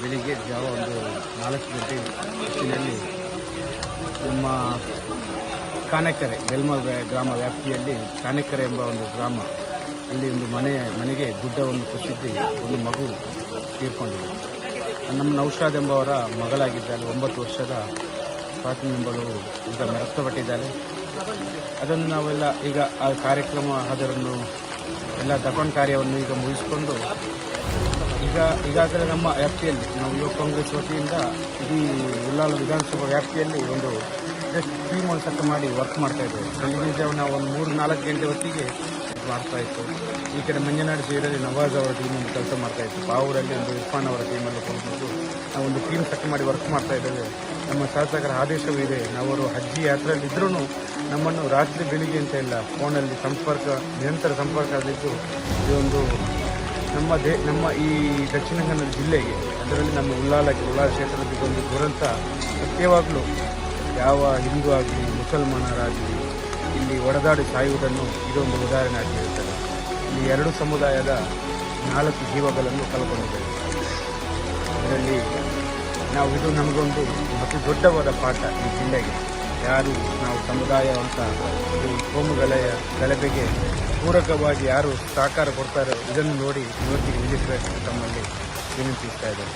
ಬೆಳಿಗ್ಗೆ ಜಾವ ಒಂದು ನಾಲ್ಕು ಗಂಟೆ ಹೊತ್ತಿನಲ್ಲಿ ನಮ್ಮ ಕಾನೆಕೆರೆ, ಬೆಲ್ಮ ಗ್ರಾಮ ವ್ಯಾಪ್ತಿಯಲ್ಲಿ ಕಾನೆಕೆರೆ ಎಂಬ ಒಂದು ಗ್ರಾಮ, ಅಲ್ಲಿ ಒಂದು ಮನೆ, ಮನೆಗೆ ಗುಡ್ಡವನ್ನು ಕುಸಿದ್ದು ಒಂದು ಮಗು ತೀರ್ಕೊಂಡಿದೆ. ನಮ್ಮ ನೌಷಾದ್ ಎಂಬವರ ಮಗಳಾಗಿದ್ದಾಳೆ, ಒಂಬತ್ತು ವರ್ಷದ ಫಾತಿಮಾ ಎಂಬಳು ಈಗ ಮೃತಪಟ್ಟಿದ್ದಾಳೆ ಅದನ್ನು ನಾವೆಲ್ಲ ಈಗ ಆ ಕಾರ್ಯಕ್ರಮ ಅದರನ್ನು ಎಲ್ಲ ದಫನ್ ಕಾರ್ಯವನ್ನು ಈಗ ಮುಗಿಸಿಕೊಂಡು ಈಗ ಈಗಾಗಲೇ ನಮ್ಮ ವ್ಯಾಪ್ತಿಯಲ್ಲಿ ನಾವು ಯುವ ಕಾಂಗ್ರೆಸ್ ವತಿಯಿಂದ ಇಡೀ ಜಿಲ್ಲಾ ವಿಧಾನಸಭಾ ವ್ಯಾಪ್ತಿಯಲ್ಲಿ ಒಂದು ಜಸ್ಟ್ ಟೀಮ್ ಒಂದು ಸತ್ತ ಮಾಡಿ ವರ್ಕ್ ಮಾಡ್ತಾ ಇದ್ದೇವೆ. ಬೆಳಗಿನ ಜಾವ ನಾವು ಒಂದು ಮೂರು ನಾಲ್ಕು ಗಂಟೆ ಹೊತ್ತಿಗೆ ಮಾಡ್ತಾ ಇತ್ತು. ಈ ಕಡೆ ಮಂಜನಾಡು ಸೈಡಲ್ಲಿ ನವಾಜ್ ಅವರ ಟೀಮ್ ಒಂದು ಕೆಲಸ ಮಾಡ್ತಾ ಇತ್ತು. ಪಾವೂರಲ್ಲಿ ಒಂದು ಇರ್ಫಾನ್ ಅವರ ಟೀಮಲ್ಲಿ ಕೊಂಡ್ಬಿಟ್ಟು ನಾವು ಒಂದು ಟೀಮ್ ಸೆಟ್ ಮಾಡಿ ವರ್ಕ್ ಮಾಡ್ತಾ ಇದ್ದೇವೆ. ನಮ್ಮ ಶಾಸಕರ ಆದೇಶವೂ ಇದೆ ನಾವು ಅವರು ಹಜ್ಜಿ ಯಾತ್ರೆಯಲ್ಲಿ ಇದ್ರೂ ನಮ್ಮನ್ನು ರಾತ್ರಿ ಬೆಳಿಗ್ಗೆ ಅಂತ ಇಲ್ಲ ಫೋನಲ್ಲಿ ಸಂಪರ್ಕ, ನಿರಂತರ ಸಂಪರ್ಕದಲ್ಲಿದ್ದು ಇದೊಂದು ನಮ್ಮ ದೇ, ನಮ್ಮ ಈ ದಕ್ಷಿಣ ಕನ್ನಡ ಜಿಲ್ಲೆಗೆ, ಅದರಲ್ಲಿ ನಮ್ಮ ಉಲ್ಲಾಲಕ್ಕೆ ಉಲ್ಲಾಲ ಕ್ಷೇತ್ರದಲ್ಲಿ ಒಂದು ದುರಂತ ಸತ್ಯವಾಗಲೂ ಯಾವ ಹಿಂದೂ ಆಗಲಿ, ಮುಸಲ್ಮಾನರಾಗಲಿ, ಇಲ್ಲಿ ಒಡೆದಾಡಿ ಸಾಯುವುದನ್ನು ಇದೊಂದು ಉದಾಹರಣೆ ಆಗಿರುತ್ತದೆ ಇಲ್ಲಿ ಎರಡು ಸಮುದಾಯದ ನಾಲ್ಕು ಜೀವಗಳನ್ನು ಕಲ್ಕೊಂಡಿದ್ದೇವೆ ಅದರಲ್ಲಿ ನಾವು, ಇದು ನಮಗೊಂದು ಅತಿ ದೊಡ್ಡವಾದ ಪಾಠ ಈ ಜಿಲ್ಲೆಗೆ. ಯಾರು ನಾವು ಸಮುದಾಯ ಅಂತ ಈ ಕೋಮು ಗಲಯ ಗಲಭೆಗೆ ಪೂರಕವಾಗಿ ಯಾರು ಸಹಕಾರ ಕೊಡ್ತಾರೋ ಇದನ್ನು ನೋಡಿ ಇವತ್ತಿಗೆ ನಿಲ್ಲಿಸಬೇಕು ತಮ್ಮಲ್ಲಿ ವಿನಂತಿಸ್ತಾ ಇದ್ದಾರೆ